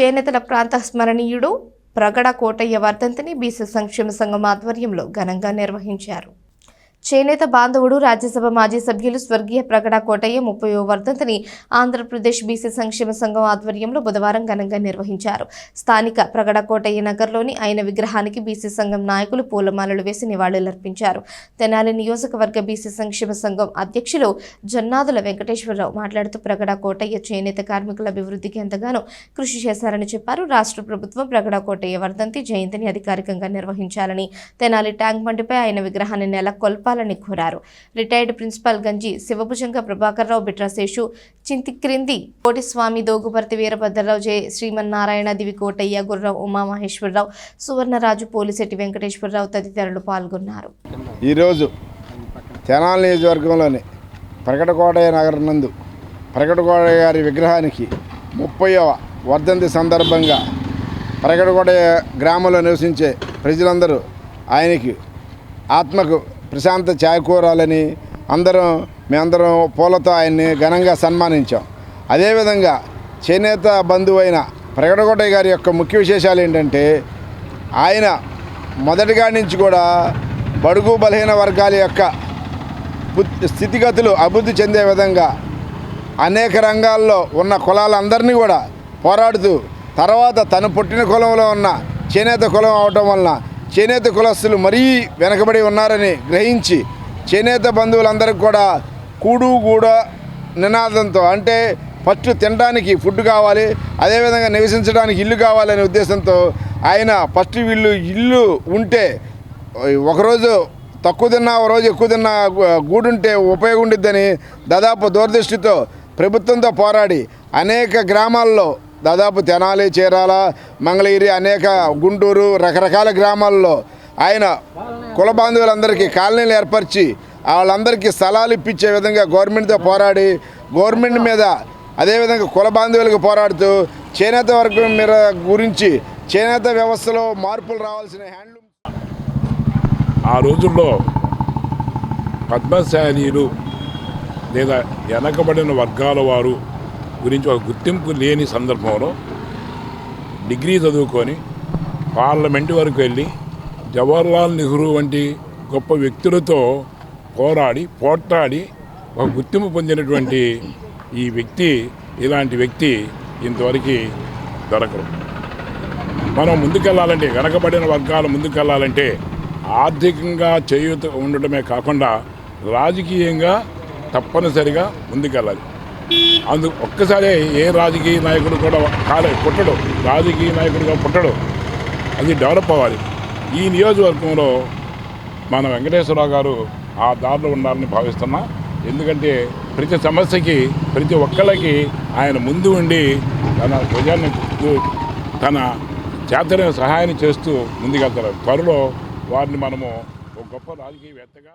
చేనేతల ప్రాంత స్మరణీయుడు ప్రగడ కోటయ్య వర్ధంతిని బీసీ సంక్షేమ సంఘం ఆధ్వర్యంలో ఘనంగా నిర్వహించారు. చేనేత బాంధవుడు రాజ్యసభ మాజీ సభ్యులు స్వర్గీయ ప్రగడ కోటయ్య ముప్పై వర్ధంతిని ఆంధ్రప్రదేశ్ బీసీ సంక్షేమ సంఘం ఆధ్వర్యంలో బుధవారం ఘనంగా నిర్వహించారు. స్థానిక ప్రగడ కోటయ్య నగర్లోని ఆయన విగ్రహానికి బీసీ సంఘం నాయకులు పూలమాలలు వేసి నివాళులర్పించారు. తెనాలి నియోజకవర్గ బీసీ సంక్షేమ సంఘం అధ్యక్షులు జన్నాదుల వెంకటేశ్వరరావు మాట్లాడుతూ ప్రగడ కోటయ్య చేనేత కార్మికుల అభివృద్ధికి ఎంతగానో కృషి చేశారని చెప్పారు. రాష్ట్ర ప్రభుత్వం ప్రగడ కోటయ్య వర్ధంతి జయంతిని అధికారికంగా నిర్వహించాలని తెనాలి ట్యాంక్ బండిపై ఆయన విగ్రహాన్ని నెలకొల్ప నెలకొల్పాలని కోరారు. రిటైర్డ్ ప్రిన్సిపాల్ గంజి శివభుజంగ ప్రభాకర్రావు బిట్రాశేషు చింతిక్రింది కోటిస్వామి దోగుపర్తి వీరభద్రరావు జయ శ్రీమన్నారాయణ దివి కోటయ్య గుర్రావు ఉమామహేశ్వరరావు సువర్ణరాజు పోలిశెట్టి వెంకటేశ్వరరావు తదితరులు పాల్గొన్నారు. ఈరోజు తెనాలి నియోజకవర్గంలోని ప్రకటకోటయ్య నగరం నందు ప్రకటకోటయ్య గారి విగ్రహానికి ముప్పైవ వర్ధంతి సందర్భంగా ప్రకటకోటయ్య గ్రామంలో నివసించే ప్రజలందరూ ఆయనకి ఆత్మకు ప్రశాంత చాయకూరాలని అందరం మేమందరం పూలతో ఆయన్ని ఘనంగా సన్మానించాం. అదేవిధంగా చేనేత బంధువైన ప్రకటకోటయ్య గారి యొక్క ముఖ్య విశేషాలు ఏంటంటే ఆయన మొదటిగా నుంచి కూడా బడుగు బలహీన వర్గాల యొక్క స్థితిగతులు అభివృద్ధి చెందే విధంగా అనేక రంగాల్లో ఉన్న కులాలందరినీ కూడా పోరాడుతూ తర్వాత తను పుట్టిన కులంలో ఉన్న చేనేత కులం అవటం వలన చేనేత కులస్తులు మరీ వెనకబడి ఉన్నారని గ్రహించి చేనేత బంధువులందరికీ కూడా కూడు గూడ నినాదంతో అంటే ఫస్ట్ తినడానికి ఫుడ్ కావాలి అదేవిధంగా నివసించడానికి ఇల్లు కావాలనే ఉద్దేశంతో ఆయన ఫస్ట్ వీళ్ళు ఇల్లు ఉంటే ఒకరోజు తక్కువ తిన్నా ఒక రోజు ఎక్కువ తిన్నా గూడుంటే ఉపయోగం ఉండిద్దని దాదాపు దూరదృష్టితో ప్రభుత్వంతో పోరాడి అనేక గ్రామాల్లో దాదాపు తెనాలి చీరాల మంగళగిరి అనేక గుంటూరు రకరకాల గ్రామాల్లో ఆయన కుల బాంధవులందరికీ కాలనీలు ఏర్పరిచి వాళ్ళందరికీ స్థలాలు ఇప్పించే విధంగా గవర్నమెంట్తో పోరాడి గవర్నమెంట్ మీద అదేవిధంగా కుల బాంధవులకు పోరాడుతూ చేనేత వర్గం మీద గురించి చేనేత వ్యవస్థలో మార్పులు రావాల్సిన హ్యాండ్లూమ్ ఆ రోజుల్లో పద్మశాలీలు లేదా వెనకబడిన వర్గాల వారు గురించి ఒక గుర్తింపు లేని సందర్భంలో డిగ్రీ చదువుకొని పార్లమెంటు వరకు వెళ్ళి జవహర్లాల్ నెహ్రూ వంటి గొప్ప వ్యక్తులతో పోరాడి పోట్లాడి ఒక గుర్తింపు పొందినటువంటి ఈ వ్యక్తి ఇలాంటి వ్యక్తి ఇంతవరకు దొరకరు. మనం ముందుకెళ్ళాలంటే వెనకబడిన వర్గాలు ముందుకెళ్ళాలంటే ఆర్థికంగా చేయూత ఉండటమే కాకుండా రాజకీయంగా తప్పనిసరిగా ముందుకెళ్ళాలి. అందు ఒక్కసారే ఏ రాజకీయ నాయకుడు కూడా కాలే పుట్టడు. రాజకీయ నాయకుడిగా పుట్టడు. అది డెవలప్ అవ్వాలి. ఈ నియోజకవర్గంలో మన వెంకటేశ్వరరావు గారు ఆ దారిలో ఉండాలని భావిస్తున్నా. ఎందుకంటే ప్రతి సమస్యకి ప్రతి ఒక్కళ్ళకి ఆయన ముందు ఉండి తన ప్రజాన్ని తన చేతనే సహాయాన్ని చేస్తూ ముందుకెళ్తారు. త్వరలో వారిని మనము ఒక గొప్ప రాజకీయవేత్తగా